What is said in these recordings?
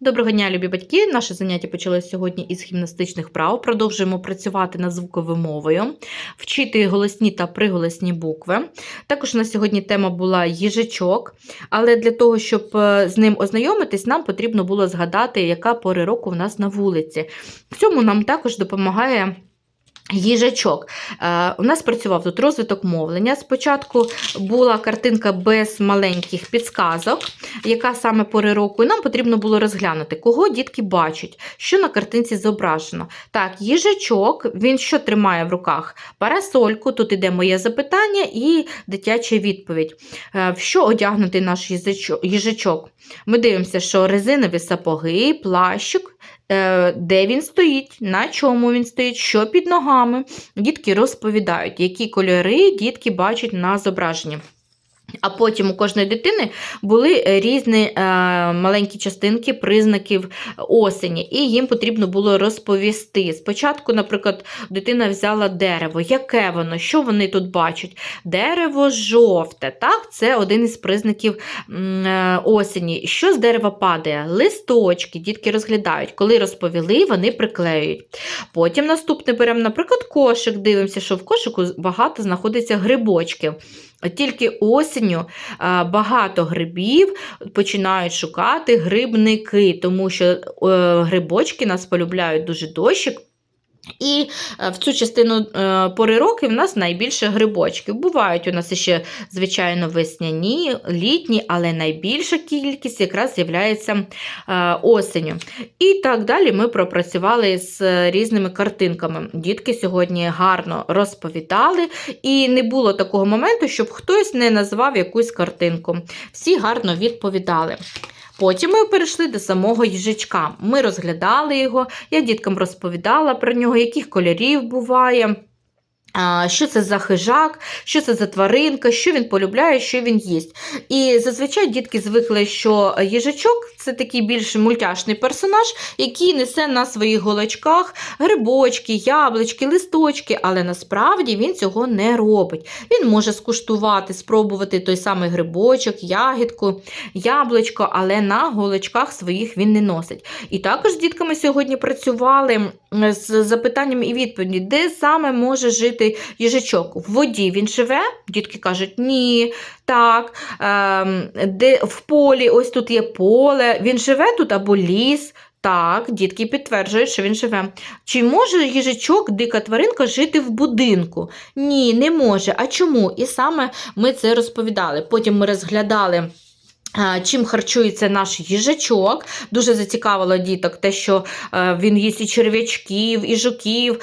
Доброго дня, любі батьки! Наше заняття почалося сьогодні із гімнастичних прав. Продовжуємо працювати над звуковою мовою, вчити голосні та приголосні букви. Також у нас сьогодні тема була їжачок, але для того, щоб е, з ним ознайомитись, нам потрібно було згадати, яка пори року в нас на вулиці. В цьому нам також допомагає. Їжачок. Е, у нас працював тут розвиток мовлення. Спочатку була картинка без маленьких підсказок, яка саме пори року, і нам потрібно було розглянути, кого дітки бачать, що на картинці зображено. Так, їжачок, він що тримає в руках? Парасольку, тут іде моє запитання і дитяча відповідь. Е, в що одягнутий наш їжачок-? Ми дивимося, що резинові сапоги, плащик, де він стоїть, на чому він стоїть, що під ногами. Дітки розповідають, які кольори дітки бачать на зображенні. А потім у кожної дитини були е, різні е, маленькі частинки признаків осені, і їм потрібно було розповісти. Спочатку, наприклад, дитина взяла дерево. Яке воно? Що вони тут бачать? Дерево жовте. Так, це один із признаків е, осені. Що з дерева падає? Листочки, дітки розглядають. Коли розповіли, вони приклеюють. Потім наступне беремо, наприклад, кошик. Дивимося, що в кошику багато знаходиться грибочків. Тільки осінню багато грибів починають шукати грибники, тому що е, грибочки нас полюбляють дуже дощик. І е, в цю частину е, пори роки в нас найбільше грибочків. Бувають у нас ще, звичайно, весняні, літні, але найбільша кількість якраз з'являється е, осеню. І так далі ми пропрацювали з різними картинками. Дітки сьогодні гарно розповідали, і не було такого моменту, щоб хтось не назвав якусь картинку. Всі гарно відповідали. Потім ми перейшли до самого їжачка. Ми розглядали його, я діткам розповідала про нього, яких кольорів буває. Що це за хижак, що це за тваринка, що він полюбляє, що він їсть. І зазвичай дітки звикли, що їжачок це такий більш мультяшний персонаж, який несе на своїх голочках грибочки, яблучки, листочки, але насправді він цього не робить. Він може скуштувати, спробувати той самий грибочок, ягідку, яблучко, але на голочках своїх він не носить. І також з дітками сьогодні працювали з запитанням і відповіді, де саме може жити їжачок. В воді він живе? Дітки кажуть, ні. Так, ем, де в полі, ось тут є поле, він живе тут або ліс. Так, дітки підтверджують, що він живе. Чи може їжачок, дика тваринка, жити в будинку? Ні, не може. А чому? І саме ми це розповідали. Потім ми розглядали. Чим харчується наш їжачок. Дуже зацікавило діток те, що е, він їсть і черв'ячків, і жуків.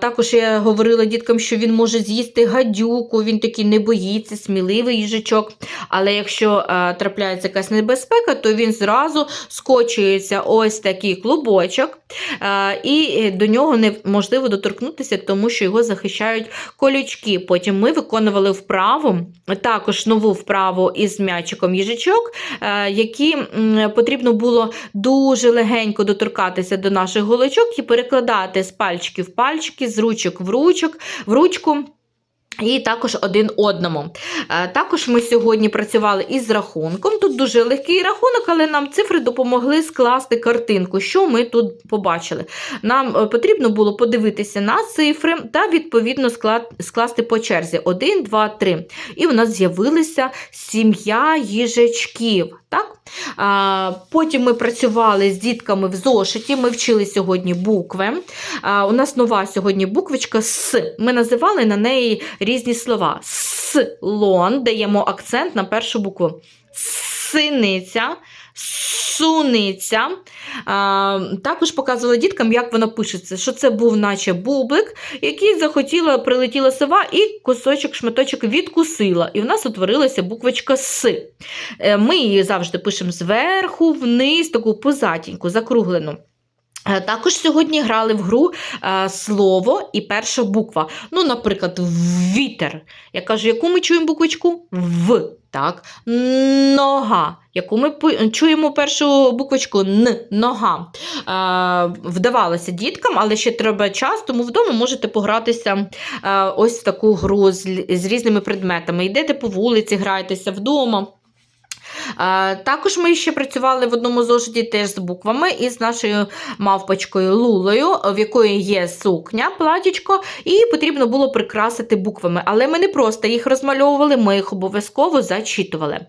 Також я говорила діткам, що він може з'їсти гадюку, він такий не боїться, сміливий їжачок. Але якщо е, трапляється якась небезпека, то він зразу скочується ось такий клубочок, е, і до нього неможливо доторкнутися, тому що його захищають колючки. Потім ми виконували вправу, також нову вправу із м'ячиком їжачок, е, які потрібно було дуже легенько доторкатися до наших голочок і перекладати з пальчиків в пальчики, з ручок в ручок, в ручку. І також один одному. Е, Також ми сьогодні працювали із рахунком. Тут дуже легкий рахунок, але нам цифри допомогли скласти картинку, що ми тут побачили. Нам е, потрібно було подивитися на цифри та відповідно скласти по черзі 1, 2, 3. І у нас з'явилася сім'я їжачків. Так? А, Потім ми працювали з дітками в зошиті. Ми вчили сьогодні букви. А, У нас нова сьогодні буквочка С. Ми називали на неї різні слова. Слон, даємо акцент на першу букву. Синиця, суниця. А, також показувала діткам, як воно пишеться, що це був наче бублик, який захотіла, прилетіла сова і кусочок, шматочок відкусила. І в нас утворилася буквочка С. Е, Ми її завжди пишемо зверху, вниз, таку позатіньку, закруглену. Е, Також сьогодні грали в гру е, слово і перша буква. Ну, наприклад, вітер. Я кажу, яку ми чуємо буквочку? В. Так. Нога. Яку ми чуємо першу буквочку Н. Нога. Е, вдавалося діткам, але ще треба час, тому вдома можете погратися ось в таку гру з, різними предметами. Йдете по вулиці, грайтеся вдома. Також ми ще працювали в одному зошиті теж з буквами із нашою мавпочкою Лулою, в якої є сукня, платічко, і потрібно було прикрасити буквами. Але ми не просто їх розмальовували, ми їх обов'язково зачитували.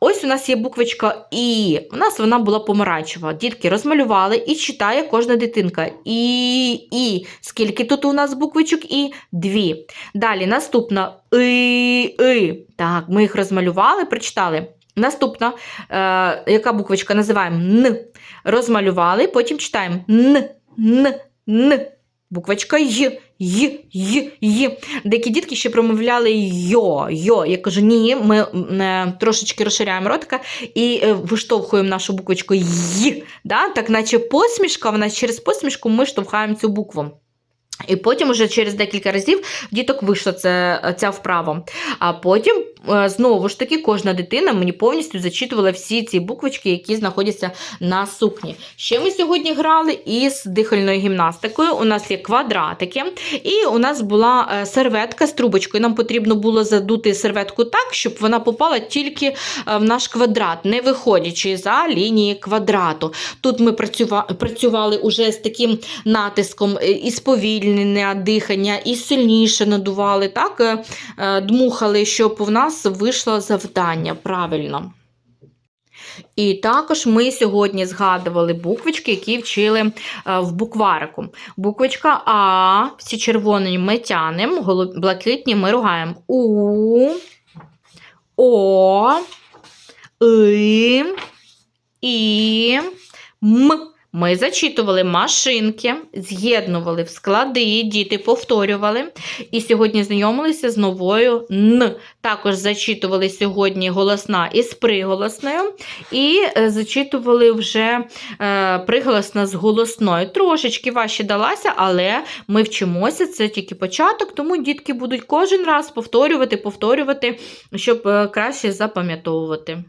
Ось у нас є буквочка І. У нас вона була помаранчева. Дітки розмалювали і читає кожна дитинка. І, І. Скільки тут у нас буквочок І? Дві. Далі наступна И, И. Так, ми їх розмалювали, прочитали. Наступна, е, яка буквочка називаємо Н. Розмалювали, потім читаємо Н, Н, Н. Буквочка Й, Й, Й, Й. Деякі дітки ще промовляли йо, йо. Я кажу, ні, ми е, трошечки розширяємо ротика і е, виштовхуємо нашу буквочку Й. Да? Так, наче посмішка, вона через посмішку ми штовхаємо цю букву. І потім уже через декілька разів діток вийшла це, ця вправа. А потім, е, знову ж таки, кожна дитина мені повністю зачитувала всі ці буквочки, які знаходяться на сукні. Ще ми сьогодні грали із дихальною гімнастикою. У нас є квадратики, і у нас була е, серветка з трубочкою. Нам потрібно було задути серветку так, щоб вона попала тільки е, в наш квадрат, не виходячи за лінії квадрату. Тут ми працюва- працювали уже з таким натиском і сповільнення дихання, і сильніше надували, так, е, е, дмухали, щоб у нас вийшло завдання правильно. І також ми сьогодні згадували буквочки, які вчили е, в букварику. Буквочка А, всі червоні ми тянемо, блакитні ми ругаємо У, О, И, І, М. Ми зачитували машинки, з'єднували в склади, діти повторювали. І сьогодні знайомилися з новою Н. Також зачитували сьогодні голосна із приголосною. І е, зачитували вже е, приголосна з голосною. Трошечки важче далася, але ми вчимося, це тільки початок, тому дітки будуть кожен раз повторювати, повторювати, щоб е, краще запам'ятовувати.